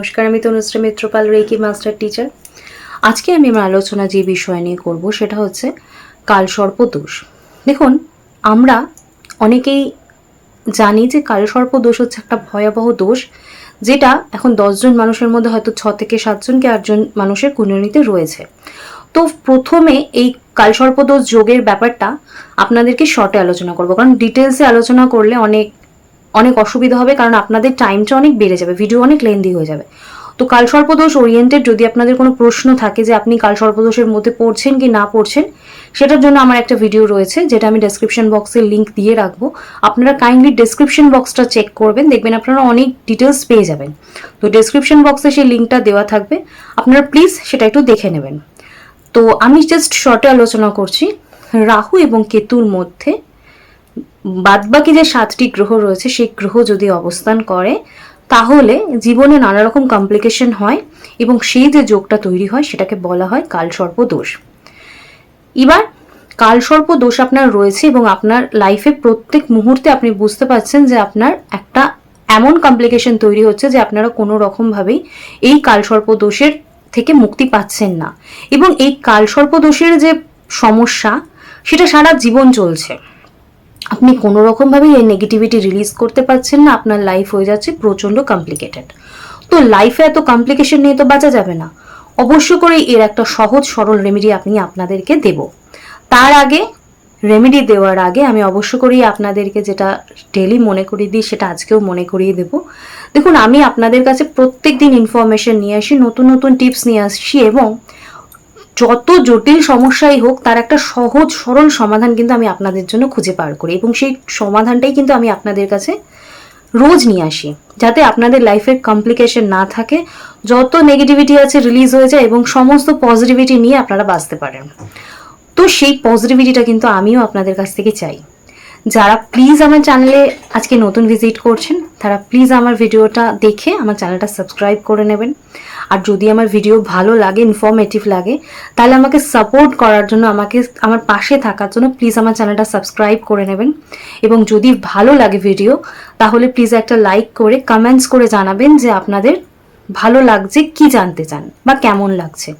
নমস্কার, আমি Tanushree Mitrapal reiki master teacher. আজকে আমি আমার আলোচনা যে বিষয় নিয়ে করব সেটা হচ্ছে কালসর্প দোষ দেখুন, আমরা অনেকেই জানি যে কালসর্প দোষ হচ্ছে একটা ভয়াবহ দোষ, যেটা এখন দশজন মানুষের মধ্যে হয়তো ছ থেকে সাতজন কি আটজন মানুষের কুণ্ডলিতে রয়েছে। তো প্রথমে এই কালসর্প দোষ যোগের ব্যাপারটা আপনাদেরকে শর্টে আলোচনা করব, কারণ ডিটেলসে আলোচনা করলে অনেক অনেক অসুবিধা হবে, কারণ আপনাদের টাইমটা অনেক বেড়ে যাবে ভিডিও অনেক লেন্দি হয়ে যাবে। তো কাল কালসর্পদোষ ওরিয়েন্টেড যদি আপনাদের কোনো প্রশ্ন থাকে যে আপনি কাল কালসর্পদোষের মধ্যে পড়ছেন কি না পড়ছেন, সেটার জন্য আমার একটা ভিডিও রয়েছে, যেটা আমি ডেসক্রিপশন বক্সে লিঙ্ক দিয়ে রাখব। আপনারা কাইন্ডলি ডেসক্রিপশন বক্সটা চেক করবেন, দেখবেন আপনারা অনেক ডিটেলস পেয়ে যাবেন। তো ডেসক্রিপশন বক্সে সেই লিঙ্কটা দেওয়া থাকবে, আপনারা প্লিজ সেটা একটু দেখে নেবেন। তো আমি জাস্ট শর্টে আলোচনা করছি, রাহু এবং কেতুর মধ্যে বাদবাকি যে সাতটি গ্রহ রয়েছে, সেই গ্রহ যদি অবস্থান করে, তাহলে জীবনে নানা রকম কমপ্লিকেশন হয় এবং সেই যে যোগটা তৈরি হয়, সেটাকে বলা হয় কালসর্প দোষ। এবার, কালসর্প দোষ আপনার রয়েছে এবং আপনার লাইফে প্রত্যেক মুহূর্তে আপনি বুঝতে পারছেন যে আপনার একটা এমন কমপ্লিকেশন তৈরি হচ্ছে যে আপনারা কোনো রকমভাবেই এই কালসর্প দোষের থেকে মুক্তি পাচ্ছেন না। এবং এই কালসর্প দোষের যে সমস্যা, সেটা সারা জীবন চলছে। আপনি কোনো রকমভাবেই এই নেগেটিভিটি রিলিজ করতে পারছেন না, আপনার লাইফ হয়ে যাচ্ছে প্রচণ্ড কমপ্লিকেটেড তো লাইফে এত কমপ্লিকেশন নিয়ে তো বাঁচা যাবে না। অবশ্য করে এর একটা সহজ, সরল রেমেডি আপনি আপনাদেরকে দেব। তার আগে রেমেডি দেওয়ার আগে আমি অবশ্য করেই আপনাদেরকে যেটা ডেলি মনে করিয়ে দিই, সেটা আজকেও মনে করিয়ে দেব। দেখুন, আমি আপনাদের কাছে প্রত্যেক দিন ইনফরমেশন নিয়ে আসি, নতুন নতুন টিপস নিয়ে আসছি এবং যত জটিল সমস্যাই হোক, তার একটা সহজ, সরল সমাধান কিন্তু আমি আপনাদের জন্য খুঁজে পার করি এবং সেই সমাধানটাই কিন্তু আমি আপনাদের কাছে রোজ নিয়ে আসি। যাতে আপনাদের লাইফের কমপ্লিকেশন না থাকে, যত নেগেটিভিটি আছে রিলিজ হয়ে যায় এবং সমস্ত পজিটিভিটি নিয়ে আপনারা বাঁচতে পারেন। তো সেই পজিটিভিটিটা কিন্তু আমিও আপনাদের কাছ থেকে চাই। যারা প্লিজ আমার চ্যানেলে আজকে নতুন ভিজিট করছেন, তারা প্লিজ আমার ভিডিওটা দেখে আমার চ্যানেলটা সাবস্ক্রাইব করে নেবেন। আর যদি আমার ভিডিও ভালো লাগে ইনফরমেটিভ লাগে, তাহলে আমাকে সাপোর্ট করার জন্য আমাকে, আমার পাশে থাকার জন্য প্লিজ আমার চ্যানেলটা সাবস্ক্রাইব করে নেবেন। এবং যদি ভালো লাগে ভিডিও তাহলে প্লিজ একটা লাইক করে কমেন্টস করে জানাবেন যে আপনাদের ভালো লাগছে, কি জানতে চান বা কেমন লাগছে।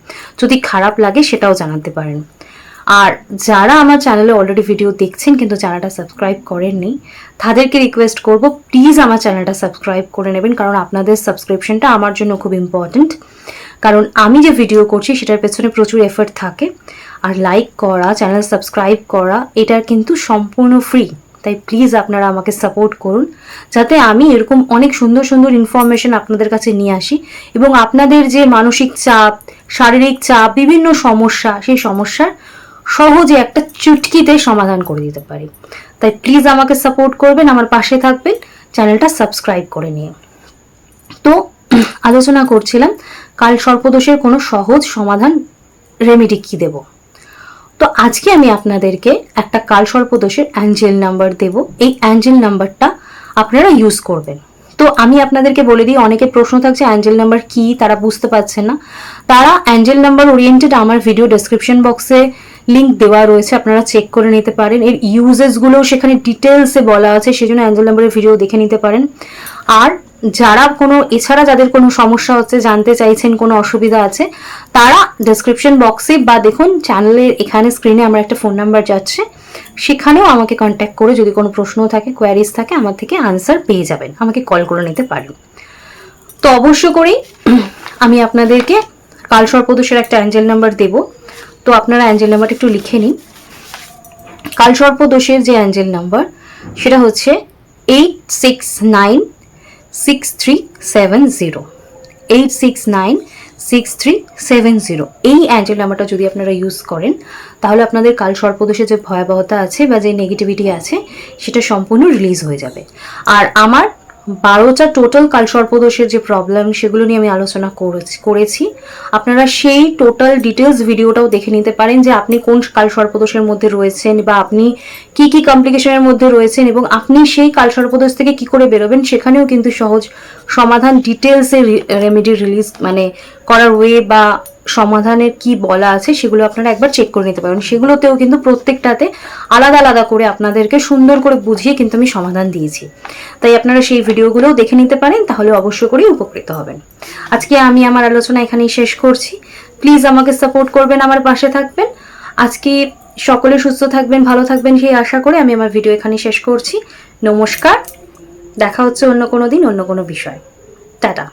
যদি খারাপ লাগে, সেটাও জানাতে পারেন। আর যারা আমার চ্যানেলে অলরেডি ভিডিও দেখছেন কিন্তু চ্যানেলটা সাবস্ক্রাইব করেননি, তাদেরকে রিকোয়েস্ট করব প্লিজ আমার চ্যানেলটা সাবস্ক্রাইব করে নেবেন, কারণ আপনাদের সাবস্ক্রিপশনটা আমার জন্য খুব ইম্পর্ট্যান্ট কারণ আমি যে ভিডিও করছি, সেটার পেছনে প্রচুর এফর্ট থাকে। আর লাইক করা চ্যানেল সাবস্ক্রাইব করা, এটার কিন্তু সম্পূর্ণ ফ্রি তাই প্লিজ আপনারা আমাকে সাপোর্ট করুন, যাতে আমি এরকম অনেক সুন্দর সুন্দর ইনফরমেশন আপনাদের কাছে নিয়ে আসি এবং আপনাদের যে মানসিক চাপ, শারীরিক চাপ, বিভিন্ন সমস্যা, সেই সমস্যার সহজে একটা চুটকিতে সমাধান করে দিতে পারি। তাই প্লিজ আমাকে সাপোর্ট করবেন, আমার পাশে থাকবেন চ্যানেলটা সাবস্ক্রাইব করে নিয়ে। তো, আলোচনা করছিলাম, কাল সর্পদোষের কোনো সহজ সমাধান রেমেডি কি দেব? তো আজকে আমি আপনাদেরকে একটা কাল সর্পদোষের অ্যাঞ্জেল নাম্বার দেব। এই অ্যাঞ্জেল নাম্বারটা আপনারা ইউজ করবেন। তো আমি আপনাদেরকে বলে দিই, অনেকে প্রশ্ন থাকছে অ্যাঞ্জেল নাম্বার কি, তারা বুঝতে পারছেন না। তারা অ্যাঞ্জেল নাম্বার ওরিয়েন্টেড আমার ভিডিও ডেসক্রিপশন বক্সে লিঙ্ক দেওয়া রয়েছে, আপনারা চেক করে নিতে পারেন। এর ইউজেসগুলোও সেখানে ডিটেলসে বলা আছে, সেজন্য অ্যাঞ্জেল নাম্বারের ভিডিও দেখে নিতে পারেন। আর যারা কোনো, এছাড়া যাদের কোনো সমস্যা হচ্ছে, জানতে চাইছেন, কোনো অসুবিধা আছে, তারা ডেসক্রিপশন বক্সে বা দেখুন চ্যানেলের এখানে স্ক্রিনে আমার একটা ফোন নাম্বার যাচ্ছে, সেখানেও আমাকে কন্ট্যাক্ট করে যদি কোনো প্রশ্ন থাকে কোয়ারিজ থাকে, আমার থেকে আনসার পেয়ে যাবেন। আমাকে কল করে নিতে পারেন। তো অবশ্য করেই আমি আপনাদেরকে কাল সর্পদোষের একটা অ্যাঞ্জেল নাম্বার দেব। তো আপনারা অ্যাঞ্জেল নাম্বারটা একটু লিখে নিন। কাল সর্পদোষের যে অ্যাঞ্জেল নাম্বার, সেটা হচ্ছে eight six nine six three seven zero eight six nine six three seven zero এই অ্যাঞ্জেল নাম্বারটা যদি আপনারা ইউজ করেন, তাহলে আপনাদের কাল সর্পদোষের যে ভয়াবহতা আছে বা যে নেগেটিভিটি আছে, সেটা সম্পূর্ণ রিলিজ হয়ে যাবে। আর আমার বারোটা টোটাল কাল সর্পদোষের যে প্রবলেম সেগুলো নিয়ে আমি আলোচনা করেছি করেছি। আপনারা সেই টোটাল ডিটেলস ভিডিওটাও দেখে নিতে পারেন যে আপনি কোন কাল সর্পদোষের মধ্যে রয়েছেন বা আপনি কি কি কমপ্লিকেশনের মধ্যে রয়েছেন এবং আপনি সেই কাল সর্পদোষ থেকে কি করে বেরোবেন, সেখানেও কিন্তু সহজ সমাধান ডিটেলসে রেমেডি রিলিজ মানে করার ওয়ে বা সমাধানের কি বলা আছে সেগুলো আপনারা একবার চেক করে নিতে পারেন। সেগুলোতেও কিন্তু প্রত্যেকটাতে আলাদা আলাদা করে আপনাদেরকে সুন্দর করে বুঝিয়ে কিন্তু আমি সমাধান দিয়েছি। তাই আপনারা সেই ভিডিওগুলোও দেখে নিতে পারেন, তাহলে অবশ্য করেই উপকৃত হবেন। আজকে আমি আমার আলোচনা এখানেই শেষ করছি। প্লিজ আমাকে সাপোর্ট করবেন, আমার পাশে থাকবেন। আজকে সকলে সুস্থ থাকবেন, ভালো থাকবেন সেই আশা করে আমি আমার ভিডিও এখানেই শেষ করছি। নমস্কার, দেখা হচ্ছে অন্য কোনো দিন, অন্য কোনো বিষয়। টাটা।